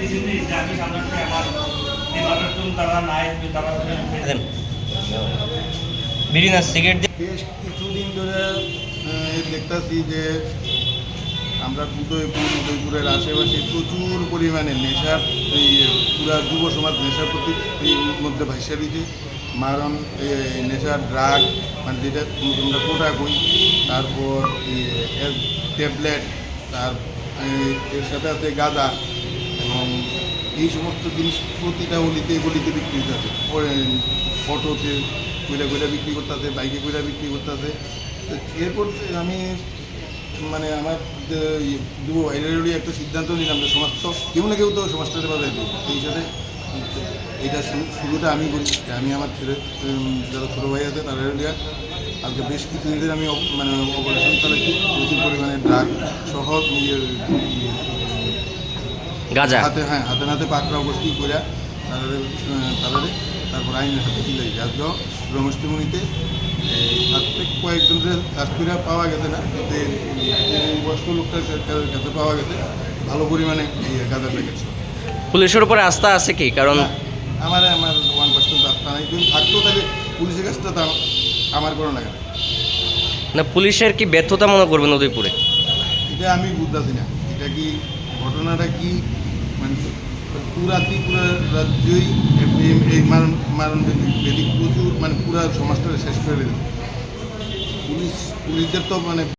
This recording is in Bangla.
দিয়েছি যে আমি সামনে আমার নির্বাচন তারা নাই তারা বিড়ি না সিগারেট বেশ কিছুদিন ধরে দেখতাছি যে আমরা উদয়পুর উদয়পুরের আশেপাশে প্রচুর পরিমাণে নেশার এই পুরা যুব সমাজ নেশার প্রতি মধ্যে ভাইসা দিতে মারণ নেশার ড্রাগ মানে যেটা আমরা কোটা কই তারপর ট্যাবলেট তার এই, এর সাথে আছে গাঁদা এই সমস্ত জিনিস প্রতিটা গলিতে গলিতে বিক্রি হতেছে অটোতে কইরা কইরা বিক্রি করতে করতেছে বাইকে কইরা বিক্রি করতেছে এরপর আমি মানে আমার যে ইয়ে যুব ভাইরারই একটা সিদ্ধান্ত নিলাম যে সমাজ তো কেউ না কেউ তো সমাজটাতে বাজায় দেবো। সেই হিসাবে এটা শুরু- শুরুটা আমি করি। আমি আমার ছেলে যারা ছোটো ভাই আছে, তারা লিয়া আজকে বেশ কিছুদিন আমি মানে অপারেশন চালাচ্ছি। প্রচুর পরিমাণে ড্রাগ সহ গাজা। হাতে হ্যাঁ হাতে নাতে পাকড়াও বস্তি করে তারপরে তারপরে তারপর আইনের হাতে তুলে দিই আজকেও ব্রহ্মষ্টমণিতে কাজ করে পাওয়া গেছে না কিন্তু বয়স্ক লোকটার কাছে পাওয়া গেছে। ভালো পরিমাণে গাঁদা প্যাকেট পুলিশের উপরে আস্থা আছে কি? কারণ আমার আমার ওয়ান পার্সেন্ট রাস্তা নাই। যদি থাকতো তাহলে পুলিশের কাজটা তো আম- আমার কোনো লাগে না। না পুলিশের কি ব্যর্থতা মনে করবেন উদয়পুরে এটা আমি বুঝতেছি না। এটা কি ঘটনাটা কি? মানে পুরা ত্রিপুরা রাজ্যই এই- মারণ মারণ বেদিক প্রচুর মানে পুরা সমাজটা শেষ করে দিল। পুলিশ, পুলিশদের তো মানে